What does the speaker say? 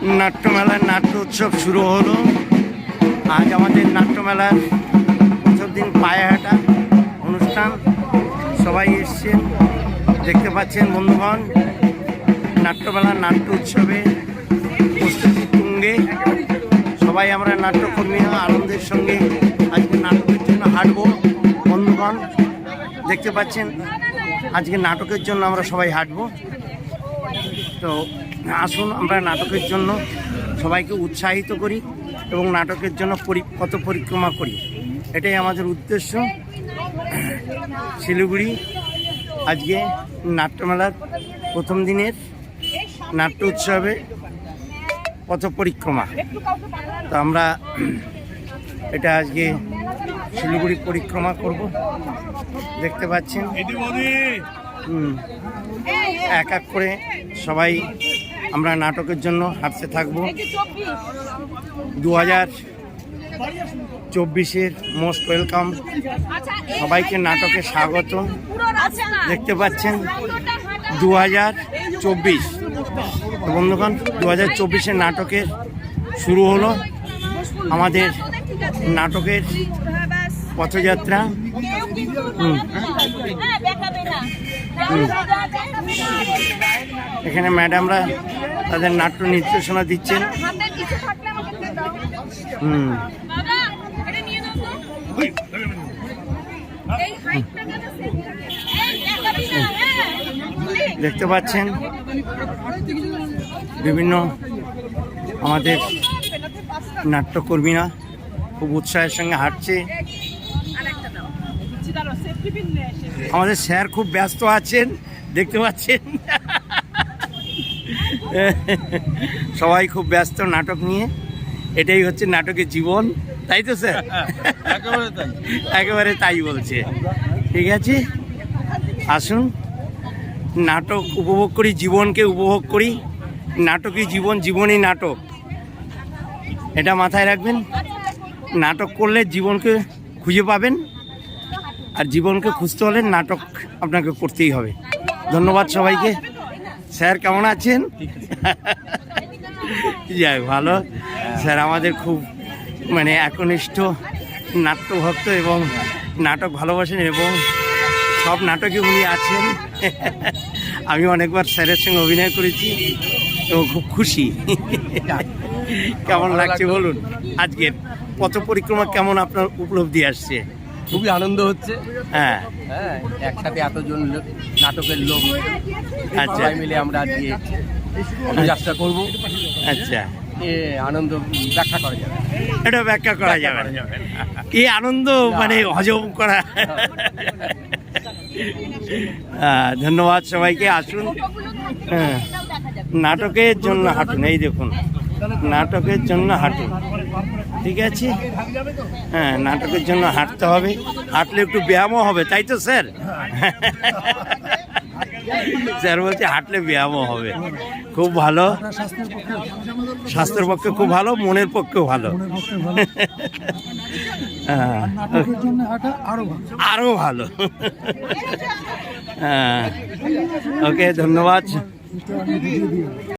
নাট্যমেলার নাট্য উৎসব শুরু হলো। আজ আমাদের নাট্যমেলার প্রথম দিন পায়েহাটা অনুষ্ঠান। সবাই এসছেন, দেখতে পাচ্ছেন বন্ধুগণ, নাট্যমেলার নাট্য উৎসবে প্রস্তুতি তুঙ্গে। সবাই আমরা নাট্যকর্মীরা আনন্দের সঙ্গে আজকে নাটকের জন্য হাঁটবো। বন্ধুগণ, দেখতে পাচ্ছেন, আজকে নাটকের জন্য আমরা সবাই হাঁটবো। তো আসুন আমরা নাটকের জন্য সবাইকে উৎসাহিত করি এবং নাটকের জন্য পথ পরিক্রমা করি। এটাই আমাদের উদ্দেশ্য। শিলিগুড়ি আজকে নাট্যমেলার প্রথম দিনের নাট্য উৎসবে পথ পরিক্রমা তো আমরা এটা আজকে শিলিগুড়ি পরিক্রমা করব। দেখতে পাচ্ছেন। এক এক করে সবাই আমরা নাটকের জন্য হাঁটতে থাকব। দু হাজার চব্বিশের মোস্ট ওয়েলকাম। সবাইকে নাটকে স্বাগত। দেখতে পাচ্ছেন দু হাজার চব্বিশ। বন্ধুগণ, দু হাজার চব্বিশের নাটকের শুরু হলো আমাদের নাটকের পথযাত্রা। হুম। এখানে ম্যাডামরা তাদের নাট্য নির্দেশনা দিচ্ছেন। হুম। দেখতে পাচ্ছেন বিভিন্ন আমাদের নাট্যকর্মীরা খুব উৎসাহের সঙ্গে হাঁটছে। আমাদের স্যার খুব ব্যস্ত আছেন দেখতে পাচ্ছেন? সবাই খুব ব্যস্ত নাটক নিয়ে। এটাই হচ্ছে নাটকের জীবন তাই তো স্যার? একেবারে তাই বলছে। ঠিক আছে? আসুন নাটক উপভোগ করি জীবনকে উপভোগ করি। নাটকই জীবন জীবনই নাটক। এটা মাথায় রাখবেন। নাটক করলে জীবনকে খুঁজে পাবেন। আর জীবনকে খুঁজতে হলে নাটক আপনাকে করতেই হবে। ধন্যবাদ সবাইকে। স্যার, কেমন আছেন? যাই ভালো। স্যার আমাদের খুব মানে একনিষ্ঠ নাট্যভক্ত এবং নাটক ভালোবাসেন এবং সব নাটকে উনি আছেন। আমি অনেকবার স্যারের সঙ্গে অভিনয় করেছি, তো খুব খুশি। কেমন লাগছে বলুন? আজকের পথ পরিক্রমা কেমন আপনার উপলব্ধি আসছে? খুবই আনন্দ হচ্ছে। হ্যাঁ। হ্যাঁ একসাথে এতজন লোক নাটকের লোক আচ্ছা। সবাই মিলে আমরা আজকে যাত্রা করব। আচ্ছা। এ আনন্দ ব্যাখ্যা করা যাবে। এটা ব্যাখ্যা করা যাবে। এই আনন্দ মানে হজম করা। হ্যাঁ, ধন্যবাদ সবাইকে। আসুন। হ্যাঁ। নাটকের জন্য হাঁটুন এই দেখুন। নাটকের জন্য হাঁটুন। ঠিক আছে? হ্যাঁ নাটকের জন্য হাঁটতে হবে। হাঁটলে একটু ব্যায়ামও হবে, তাই তো, স্যার? স্যার বলছে হাঁটলে ব্যায়ামও হবে। খুব ভালো। স্বাস্থ্যের পক্ষে খুব ভালো, মনের পক্ষেও ভালো। হ্যাঁ হাঁটা আরও ভালো। হ্যাঁ ওকে, ধন্যবাদ।